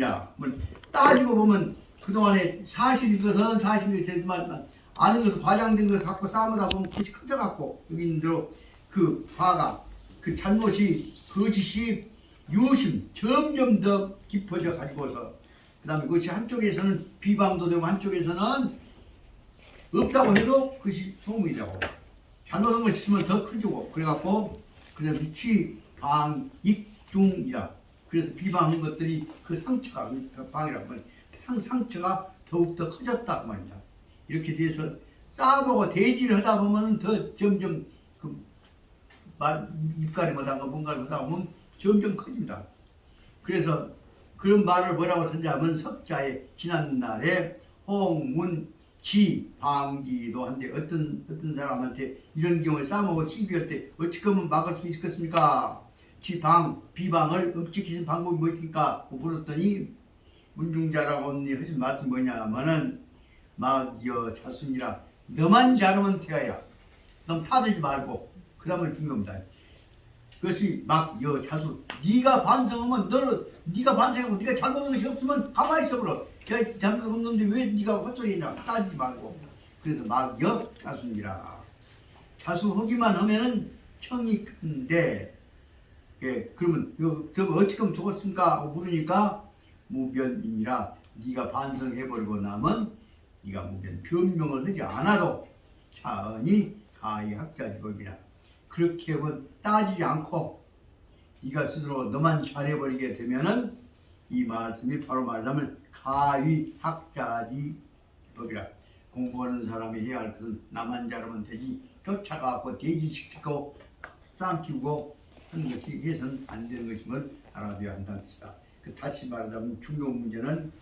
이라. 뭐 따지고 보면 그동안에 사실이거든 사실이 되지만 아는 것을 과장된 걸 갖고 싸우다 보면 그것이 커져갖고 여기 있는 대로 그 화가 그 잘못이 거짓이 유심 점점 더 깊어져 가지고서 그 다음에 그것이 한쪽에서는 비방도 되고 한쪽에서는 없다고 해도 그것이 소문이 되고 잘못한 것 있으면 더 커지고 그래갖고 그래서 위치 방익중이라 그래서 비방한 것들이 그 상처가 방이라고 하면 상- 상처가 더욱더 커졌다 그 말이다. 이렇게 돼서 싸우고 대지를 하다 보면 더 점점 그 말, 입가리 못한 거 뭔가를 못하다 보면 점점 커집니다. 그래서 그런 말을 뭐라고 썼냐면 석자의 지난날에 홍문 지 방지도 한데 어떤 어떤 사람한테 이런 경우에 싸먹고 시비할 때 어떻게 하면 막을 수 있겠습니까? 지방 비방을 엄지키는 방법이 무엇입니까? 물었더니 문중자라고 언니 하신 말씀이 뭐냐면은 막여 자순이라 너만 잘하면 되어야 넌 타들지 말고 그러면 중요합니다. 그것이 막여 자수 네가 반성하면 너는 네가 반성하고 네가 잘못한 것이 없으면 가만히 있어버려 내가 잘못 없는데 왜 네가 헛소리냐 따지지 말고 그래서 막여 자수니라 자수하기만 하면은 청이 큰데 예 그러면 요, 저 어떻게 하면 죽었습니까? 하고 물으니까 무변이니라 네가 반성해버리고 나면 네가 무변 변명을 하지 않아도 차은이 가히 학자지법이라. 그렇게 하면 따지지 않고 네가 스스로 너만 잘해버리게 되면은 이 말씀이 바로 말하자면 가위 학자지 법이라. 공부하는 사람이 해야 할 것은 나만 잘하면 되지. 쫓아가고 대지시키고 싸움 키우고 하는 것이 해서는 안 되는 것임을 알아둬야 한다는 뜻이다. 그 다시 말하자면 중요한 문제는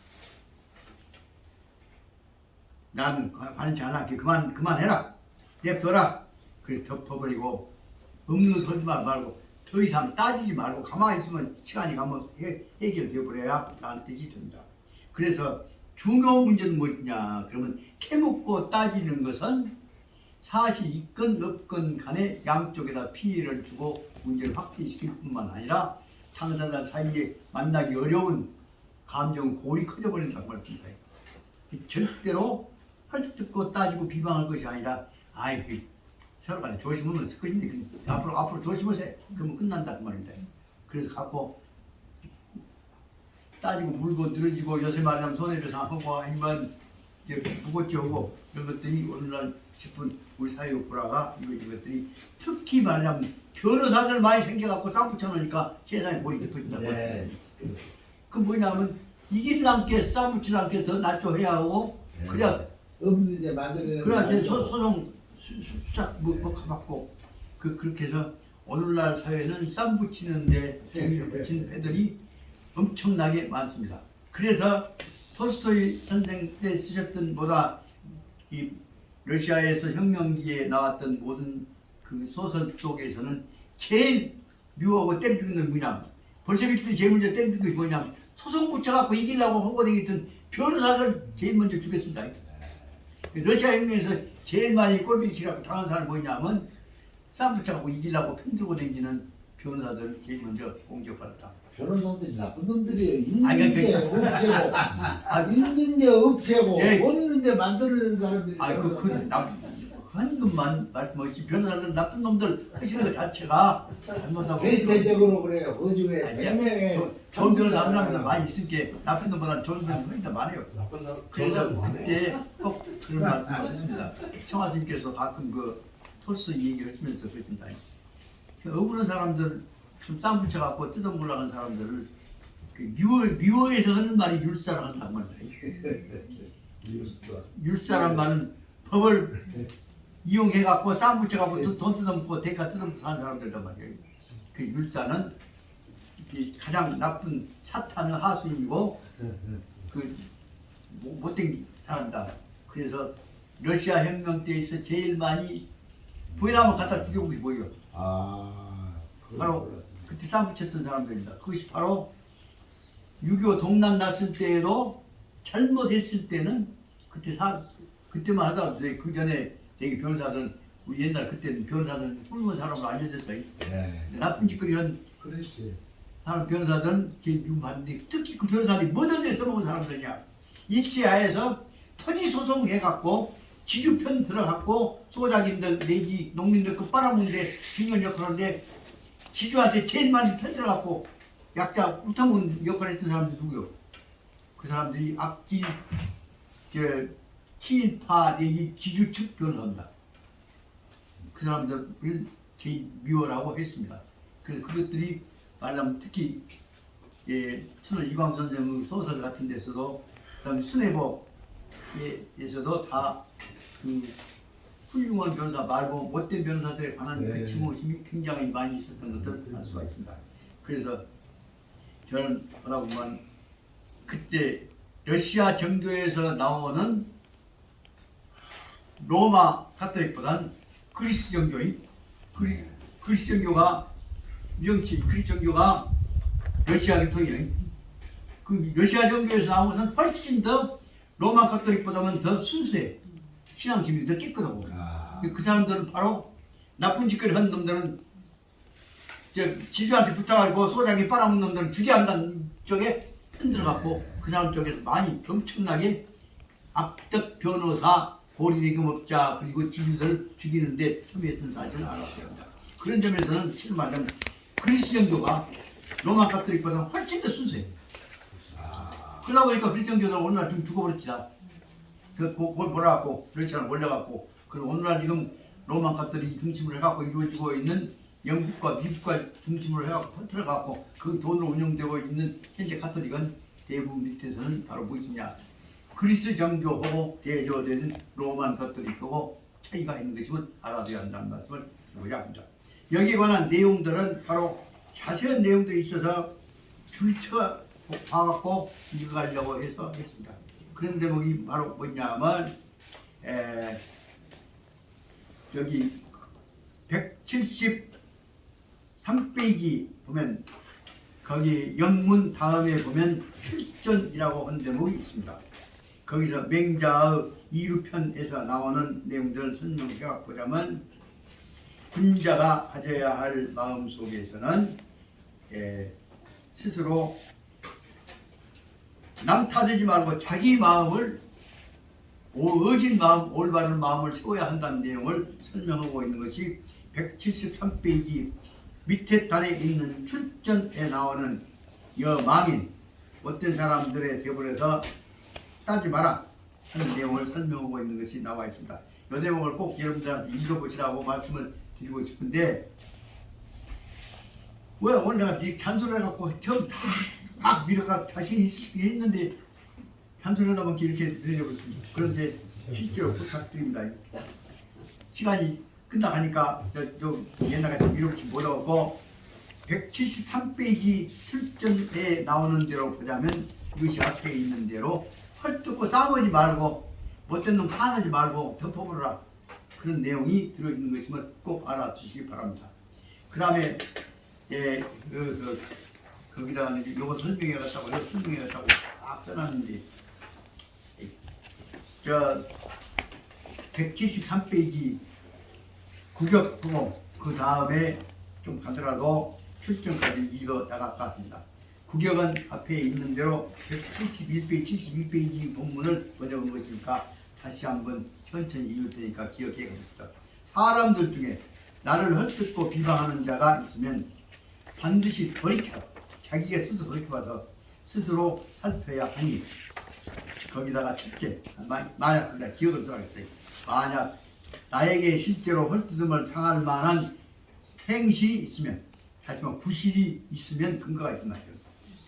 나는 관치 않아. 그만 그만해라. 냅둬라. 그래 덮어버리고 없는 소리 말고 더 이상 따지지 말고 가만히 있으면 시간이 가면 해, 해결되어 버려야 라는 뜻이 듭니다. 그래서 중요한 문제는 뭐냐 그러면 캐묻고 따지는 것은 사실 있건 없건 간에 양쪽에다 피해를 주고 문제를 확대시킬 뿐만 아니라 당사자 사이에 만나기 어려운 감정 골이 커져버린다고 말입니다. 절대로 헐 듣고 따지고 비방할 것이 아니라 아이 그 서로 간에 조심하면 쓸 것인데 그 앞으로 앞으로 조심하세요. 그러면 끝난다 그 말입니다. 그래서 갖고 따지고 물고 늘어지고 요새 말하면 손해를 상하고 아니면 이제 무고죄하고 이런 것들이 오늘날 싶은 우리 사회 불화가 이거 이것들이 특히 말하자면 변호사들 많이 생겨갖고 쌍 붙여놓으니까 세상에 몰이 깊어진다고 네. 그 뭐냐면 이길랑께 싸움 붙이랑께 더 낮춰야 하고 네. 그래야 없는 데 만들어내는 그래야 이제 거 소, 소송 수- 수- 수사 뭐, 뭐 가봤고 그 그렇게 해서 오늘날 사회는 쌈 붙이는데 재미를 붙이는 애들이 엄청나게 많습니다. 그래서 톨스토이 선생 때 쓰셨던 보다 이 러시아에서 혁명기에 나왔던 모든 그 소설 속에서는 제일 묘하고 때려주는 건 뭐냐 볼셰비키들 제일 먼저 때려주는 것이 뭐냐 소송 붙여갖고 이기려고 다니던 변호사를 제일 먼저 죽였습니다. 러시아 혁명에서 제일 많이 꼴비치라고 당한 사람이 뭐냐면 쌈 붙여갖고 이기려고 편들고 다니는 변호사들을 제일 먼저 공격받았다. 변호사들이 나쁜 놈들이에요. 있는 아니, 데 그러니까- 없애고 있는 데 없애고 예. 없는 데 만들어내는 사람들이 아, 그, 그, 나, 한 것만 말씀하시 변호사들 나쁜 놈들 하시는 것 자체가 잘못하고. 대체적으로 그래요. 그 중에 아니야. 100명의 저- 좋은 변호사 한 사람들 많이 있으니까 나쁜 놈보다 좋은 사람이 훨씬 더 많아요. 나쁜 사람 그래서 그런 사람 많아요. 그때 꼭 그런 말씀을 했습니다. 청하스님께서 가끔 그 톨스 얘기를 하시면서 그랬습니다. 그 억울한 사람들 좀쌈 붙여갖고 뜯어먹으려는 사람들을 그 미워, 미워해서 하는 말이 율사를 한단 말이에요. 뉴스가 율사란 말은 법을 이용해갖고 쌈 붙여갖고 돈- 돈 뜯어먹고 대가 뜯어먹고 사는 사람들단 말이에요. 그 율사는 이 가장 나쁜 사탄의 하수인이고 그 못- 못된 사람이다. 그래서 러시아 혁명 때에서 제일 많이 부인하면 갖다 죽여본 게 뭐예요? 아 바로 몰랐네. 그때 쌈 붙였던 사람들입니다. 그것이 바로 6.25 동란 났을 때에도 잘못했을 때는 그때 사 그때만 하다가 그 전에 되게 변호사들은 우리 옛날 그때는 변호사들은 훌륭한 사람으로 알려졌어요. 네. 나쁜 짓거리 한 그렇지. 사람 변호사들은 이렇게 미움받는데 특히 그 변호사들이 뭐든 데 써먹은 사람들이냐 일제하에서 토지 소송 해갖고 지주편 들어갔고 소작인들 내지 농민들 그 빨아먹는데 중요한 역할을 하는데 지주한테 제일 많이 편 들어갔고 약자 우타문 역할을 했던 사람들이 누구요? 그 사람들이 악기 저 친일파 내지 지주 측 변호사입니다. 그 사람들을 제일 미워라고 했습니다. 그래서 그것들이 말하면 특히 예, 천호 이광 선생의 소설 같은 데서도 그다음에 수뇌법에서도 다 그 훌륭한 변호사 말고 못된 변호사들에 관한 네. 그 증오심이 굉장히 많이 있었던 것을 알 수가 있습니다. 그래서 저는 뭐라고 보면 그때 러시아 정교에서 나오는 로마 카톨릭보단 그리스 정교인 그리, 그리스 정교가 유정치 그리스 정교가 러시아 계통이에요. 그 러시아 정교에서 나온 것은 훨씬 더 로마 카톨릭보다는 더 순수해. 신앙심이 더 깨끗하고. 아, 그 사람들은 바로 나쁜 짓거리 하는 놈들은 저 지주한테 붙어가지고 소장이 빨아먹는 놈들은 죽여야 한다는 쪽에 편 들어갔고 그 사람 쪽에서 많이 엄청나게 악덕 변호사 보리대금업자 그리고 지주들 죽이는데 참여했던 사실을 합니다. 그런 점에서는 실말하면 그리스 정교가 로마 카톨릭보다 훨씬 더 순수해. 아, 그러다 보니까 그리스 정교가 오늘날 좀 죽어버렸지다. 그, 그, 그걸 몰아갖고, 러시아를 올려갖고, 그리고 오늘날 지금 로마 카톨릭이 중심으로 해갖고 이루어지고 있는 영국과 미국과 중심으로 해갖고 퍼뜨려갖고 그 돈으로 운영되고 있는 현재 카톨릭은 대부분 밑에서는 바로 무엇이냐. 그리스 정교하고 대조되는 로만 카톨릭하고 차이가 있는 것임을 알아둬야 한다는 말씀을 드리고자 합니다. 여기에 관한 내용들은 바로 자세한 내용들이 있어서 줄쳐 봐갖고 읽어가려고 해서 했습니다. 그런 대목이 바로 뭐냐면 에, 여기 173페이지 보면 거기 영문 다음에 보면 출전이라고 한 대목이 있습니다. 거기서 맹자의 이루편에서 나오는 내용들을 설명해 보자면 군자가 가져야 할 마음 속에서는 에, 스스로 남 탓하지 말고 자기 마음을 오- 의진 마음, 올바른 마음을 세워야 한다는 내용을 설명하고 있는 것이 173페이지 밑에 단에 있는 출전에 나오는 여망인 어떤 사람들의 대본에서 따지 마라 하는 내용을 설명하고 있는 것이 나와 있습니다. 이 내용을 꼭 여러분들한테 읽어보시라고 말씀을 드리고 싶은데 왜 오늘 내가 이 잔소리해갖고 처음 다막 미력가 자신 있- 있는데 잔소리하다만 이렇게 늘려버렸습니다. 그런데 실제로 부탁드립니다. 시간이 끝나가니까 저, 저 옛날 같이 밀어붙이 못하고 173페이지 출전에 나오는 대로 보자면 이것이 앞에 있는 대로 헐뜯고 싸우지 말고 못된 놈 화내지 말고 덮어버려라 그런 내용이 들어있는 것임을 꼭 알아주시기 바랍니다. 그 다음에 예, 그, 그, 거기다가 이제 요거 설명해갔다고 요거 설명해갔다고 딱 써놨는데 저 173페이지 구격 부모 그 다음에 좀 가더라도 출전까지 읽어 나갈 것 같습니다. 구격은 앞에 있는 대로 171페이지, 71페이지 본문을 번역한 것이니까 다시 한번 천천히 읽을 테니까 기억해 봅시다. 사람들 중에 나를 헐뜯고 비방하는 자가 있으면 반드시 돌이켜 자기가 스스로 돌이켜봐서 스스로 살펴야 하니 거기다가 첫째 마- 만약 그다 기억을 써야겠어요. 만약 나에게 실제로 헐뜯음을 당할 만한 행실이 있으면 하지만 구실이 있으면 근거가 말이죠.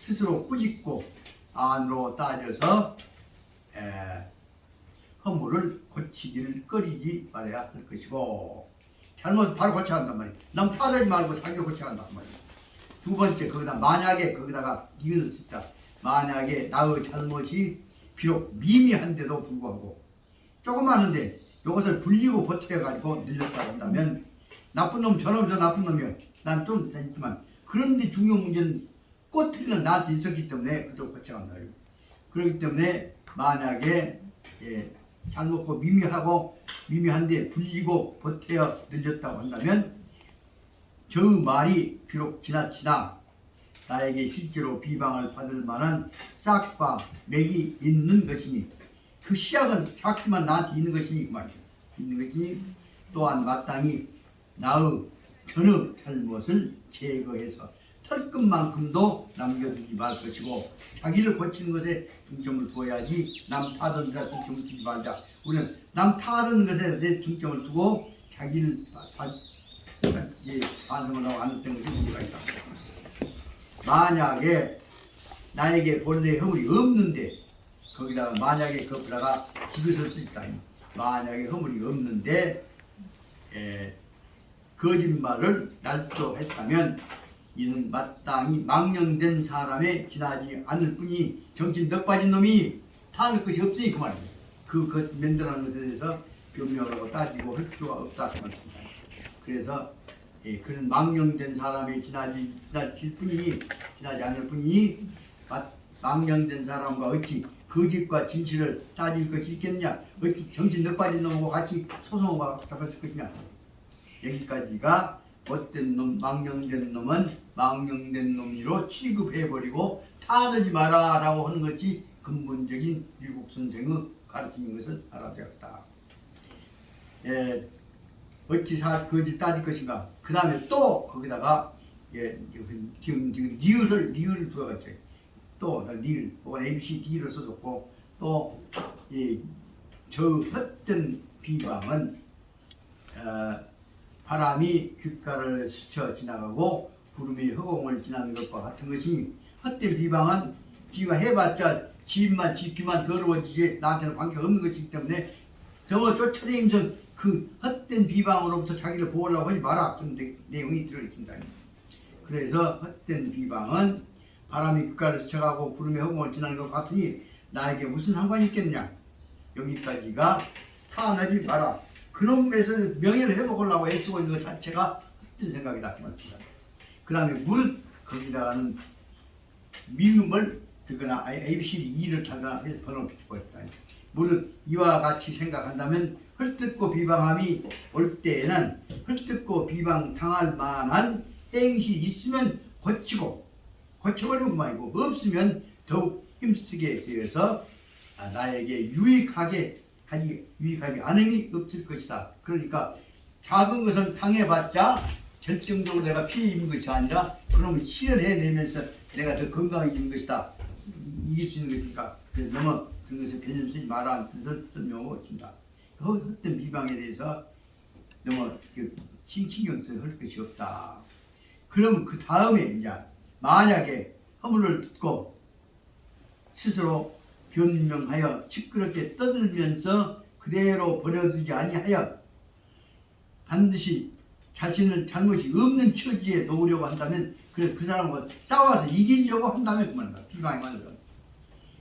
스스로 꾸짖고 안으로 따져서 에, 허물을 고치기를 꺼리지 말아야 할 것이고 잘못을 바로 고쳐야 한단 말이에요. 남 탓하지 말고 자기를 고쳐야 한단 말이에요. 두 번째 거기다 만약에 거기다가 이것을 쓰자 만약에 나의 잘못이 비록 미미한데도 불구하고 조그마한데 이것을 불리고 버텨가지고 늘렸다고 한다면 나쁜 놈 저놈 저 나쁜 놈이요 난 좀 있지만 그런데 중요한 문제는 꼬투리는 나한테 있었기 때문에 그걸 고쳐간다 그렇기 때문에 만약에 예, 잘못고 미미하고 미미한데 불리고 버텨 늘렸다고 한다면 저 말이 비록 지나치다 나에게 실제로 비방을 받을 만한 싹과 맥이 있는 것이니 그 시작은 작지만 나한테 있는 것이니 그 말이야 있는 것이니 또한 마땅히 나의 전의 잘못을 제거해서 털끝만큼도 남겨두지 말 것이고 자기를 고치는 것에 중점을 두어야지 남 타던 데 중점을 두지 말자. 우리는 남 타던 것에 내 중점을 두고 자기를 예, 반성을 하고 안 했던 것이 문제가 있다. 만약에 나에게 본래 허물이 없는데 거기다가 만약에 거기다가 기것을 쓸 있다. 만약에 허물이 없는데 에, 거짓말을 날조했다면 이는 마땅히 망령된 사람에 지나지 않을 뿐이 정신 넉 빠진 놈이 타는 것이 없으니 그 말이에요. 그, 그 만들어낸 것에 대해서 변명을 하고 따지고 할 필요가 없다 그 말입니다. 그래서 예, 그런 망령된 사람이 지나지 지나칠 뿐이니 지나지 않을 뿐이니 마- 망령된 사람과 어찌 거짓과 진실을 따질 것이 있겠냐 어찌 정신 넉 빠진 놈하고 같이 소송과 잡았을 것이냐 여기까지가 못된 놈, 망령된 놈은 망령된 놈이로 취급해버리고 타르지 마라라고 하는 것이 근본적인 미국 선생의 가르치는 것을 알아배웠다. 예, 어찌 사 거짓 따질 것인가? 그 다음에 또 거기다가 예, 지금 지금 리을을 리을을 두어갔죠. 또 리을, 혹은 A, B, C, D를 써줬고 또 이 저 헛된 비방은 어, 바람이 귓가를 스쳐 지나가고 구름이 허공을 지나는 것과 같은 것이니 헛된 비방은 지가 해봤자 집만 지키만 더러워지지 나한테는 관계가 없는 것이기 때문에 정어 쫓아다니면서 그 헛된 비방으로부터 자기를 보호하려고 하지 마라. 그런 내- 내용이 들어있습니다. 그래서 헛된 비방은 바람이 귓가를 스쳐가고 구름이 허공을 지나는 것 같으니 나에게 무슨 상관이 있겠냐? 여기까지가 타안하지 마라 그놈에서 명예를 회복하려고 애쓰고 있는 것 자체가 헛된 생각이다 그 말입니다. 그 다음에 무릇 거기다가는 미움을 듣거나 ABCD E를 타거나 해서 번호를 비추고있다 무릇 이와 같이 생각한다면 헐뜯고 비방함이 올 때에는 헐뜯고 비방 당할 만한 행실이 있으면 고치고 고쳐버리면 그만이고 없으면 더욱 힘쓰게 되어서 아, 나에게 유익하게 하지 유익하지 않음이 없을 것이다. 그러니까 작은 것은 당해봤자 결정적으로 내가 피해 입는 것이 아니라 그놈을 실현해내면서 내가 더 건강해지는 것이다. 이- 이길 수 있는 것이니까 그래서 너무 그런 것을 개념 쓰지 마라는 뜻을 설명하고 있습니다. 그 헛된 비방에 대해서 너무 그 신- 신경 쓸 것이 없다. 그러면 그 다음에 이제 만약에 허물을 듣고 스스로 변명하여 시끄럽게 떠들면서 그대로 버려두지 아니하여 반드시 자신을 잘못이 없는 처지에 놓으려고 한다면 그래 그 사람과 싸워서 이기려고 한다면 그만이다 비방이 만들어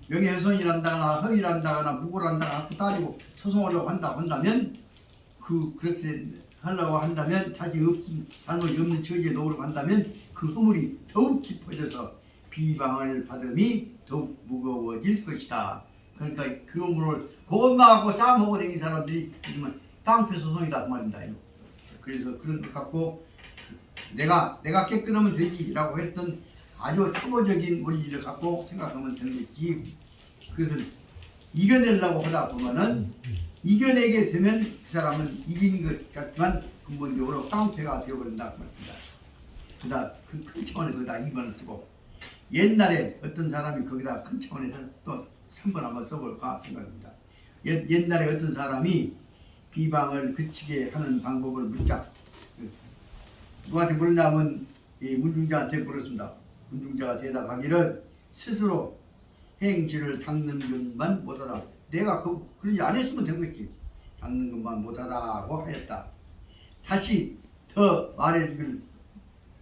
명예훼손이란다거나 허위란다거나 무고란다거나 그 따지고 소송하려고 한다 한다면 그 그렇게 하려고 한다면 자기 없음 잘못이 없는 처지에 놓으려고 한다면 그 허물이 더욱 깊어져서 비방을 받음이 더욱 무거워질 것이다. 그러니까 그러므로 고마하고 싸움하고 다니는 사람들이 요즘은 깡패 소송이다 그 말입니다. 그래서 그런 것 갖고 내가 내가 깨끗하면 되지라고 했던 아주 초보적인 원리를 갖고 생각하면 것이지 그것을 이겨내려고 하다 보면은 이겨내게 되면 그 사람은 이긴 것 같지만 근본적으로 깡패가 되어버린다 그 말입니다. 그다 큰 차원에서 거기다 2번을 쓰고 옛날에 어떤 사람이 거기다 큰 차원에서 또 3번 한번 써볼까 생각합니다. 옛, 옛날에 어떤 사람이 비방을 그치게 하는 방법을 묻자 누구한테 물었냐면 이 문중자한테 물었습니다. 문중자가 대답하기를 스스로 행실을 닦는 것만 못하다. 내가 그, 그런 일 안 했으면 된 거지. 닦는 것만 못하다고 하였다. 다시 더 말해주기를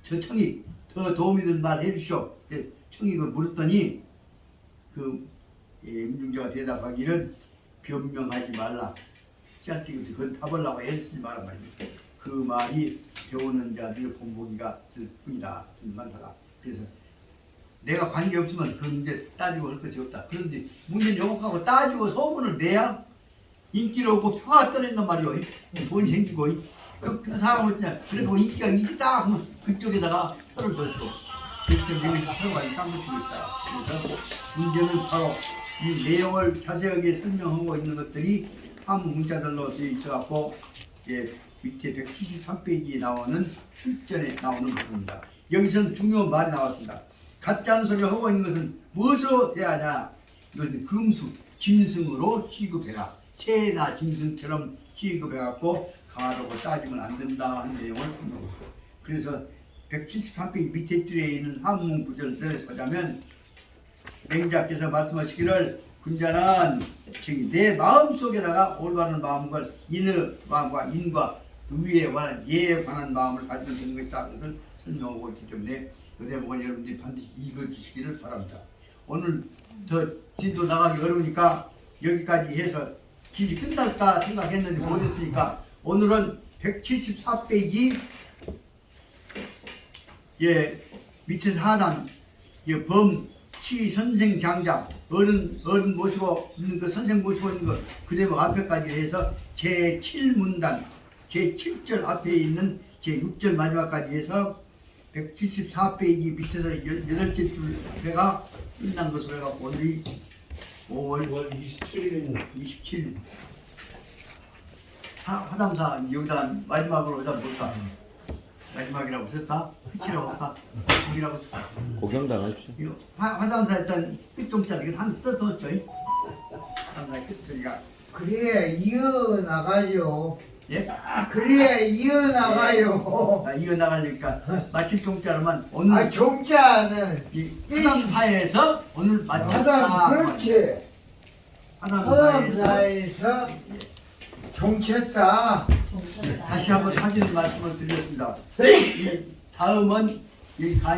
저 청이 더 도움이 되는 말 해주시오. 그래서 청이 그 물었더니 그 예, 문중자가 대답하기를 변명하지 말라. 짧게 그건 타보려고 애를 쓰지 말란 말입니다. 그 말이 배우는 자들 본보기가 될 뿐이다. 많다가 그래서 내가 관계 없으면 그 문제 따지고 할 것이 없다. 그런데 문제는 요곡하고 따지고 소문을 내야 인기를 얻고 평화가 떨어진단 말이오. 돈이 생기고 그, 그 사람은 그냥 그래도 인기가 있다 하면 그쪽에다가 혀를 걸고 그렇게 이것이 서로가 쌍붙이고 있다. 그래서 문제는 바로 이 내용을 자세하게 설명하고 있는 것들이 한 문자들로 되어 있어갖고 예, 밑에 173페이지에 나오는 실전에 나오는 것입니다. 여기서는 중요한 말이 나왔습니다. 가짜는 소리를 하고 있는 것은 무엇으로 대하냐? 이것은 금수, 짐승으로 취급해라. 새나 짐승처럼 취급해갖고 가라고 따지면 안 된다 하는 내용을 설명합니다. 그래서 173페이지 밑에 줄에 있는 한문 구절들을 보자면 맹자께서 말씀하시기를 군자는 지금 내 마음 속에다가 올바른 마음을 인의 마음과 인과 의에 관한 예에 관한 마음을 가지면 되는 것이다. 그것을 설명하고 있기 때문에 그 대목은 여러분들이 반드시 읽어주시기를 바랍니다. 오늘 더 진도 나가기 어려우니까 여기까지 해서 길이 끝날까 생각했는데 못했으니까 오늘은 174페이지 예 밑에 하단 예, 범시 선생 장자 어른 어른 모시고 있는 그 선생 모시고 있는 거 그대목 앞에까지 해서 제 7문단 제 7절 앞에 있는 제 6절 마지막까지 해서 174페이지 밑에서 여- 여덟째 줄배가 끝난 것으로 해갖고 오늘이 5월 6월 27일입니다. 27일 화, 화담사 여기다 마지막으로 여기다 볼까? 마지막이라고 쓸까? 끝이라고 할까? 거기라고 쓸까? 고경당하십시오. 이거 화, 화담사 일단 끝종자리 이거 한 써뒀죠? 화담사 끝소리가 그래야 이어나가요. 예? 그래야 이어나가요. 아, 이어나가니까 마칠 종자로만 오늘 아, 종자는 이 화담사에서 오늘 마쳤다 화담, 그렇지. 화담사에서 화담사에서 종쳤다. 다시 한번 확인 말씀을 드렸습니다. 이 다음은 이 가-